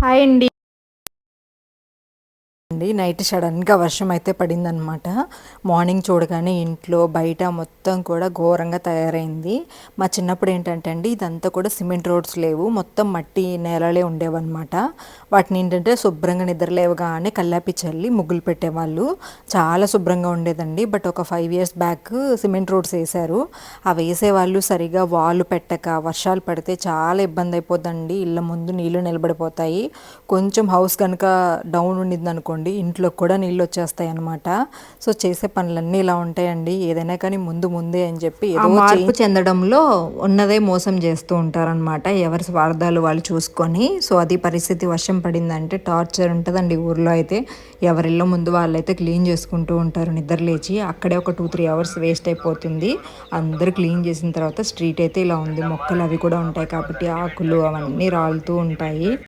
Hi అండి. అండి night సడన్గా వర్షం అయితే పడిందనమాట మార్నింగ్ చూడగానే ఇంట్లో బయట మొత్తం కూడా ఘోరంగా తయారైంది. మా చిన్నప్పుడు ఏంటంటే అండి ఇదంతా కూడా సిమెంట్ రోడ్స్ లేవు. మొత్తం మట్టి నేలలే ఉండేవన్నమాట. వాటిని ఏంటంటే శుభ్రంగా నిద్ర లేవగానే కల్లాపి చల్లి ముగ్గులు పెట్టేవాళ్ళు. చాలా శుభ్రంగా ఉండేదండి. బట్ ఒక five years back cement roads వేశారు. ఆ వేసేవాళ్ళు సరిగా వాళ్ళు పెట్టక వర్షాలు పడితే చాలా ఇబ్బంది అయిపోద్దండి. ఇళ్ళ ముందు నీళ్ళు నిలబడిపోతాయి. కొంచెం హౌస్ కనుక డౌన్ ఉండింది అనుకోండి ఇంట్లో కూడా నీళ్ళు వచ్చేస్తాయి అనమాట సో చేసే పనులన్నీ ఇలా ఉంటాయండి. ఏదైనా కానీ ముందు ముందే అని చెప్పి మార్పు చెందడంలో ఉన్నదే మోసం చేస్తూ ఉంటారనమాట ఎవరి స్వార్థాలు వాళ్ళు చూసుకొని. సో అది పరిస్థితి వర్షం పడిందంటే టార్చర్ ఉంటుందండి ఊర్లో అయితే. ఎవరిల్లో ముందు వాళ్ళైతే క్లీన్ చేసుకుంటూ ఉంటారు నిద్ర లేచి. అక్కడే ఒక టూ త్రీ అవర్స్ వేస్ట్ అయిపోతుంది. అందరూ క్లీన్ చేసిన తర్వాత స్ట్రీట్ అయితే ఇలా ఉంది. మొక్కలు అవి కూడా ఉంటాయి కాబట్టి ఆకులు అవన్నీ రాలుతూ ఉంటాయి.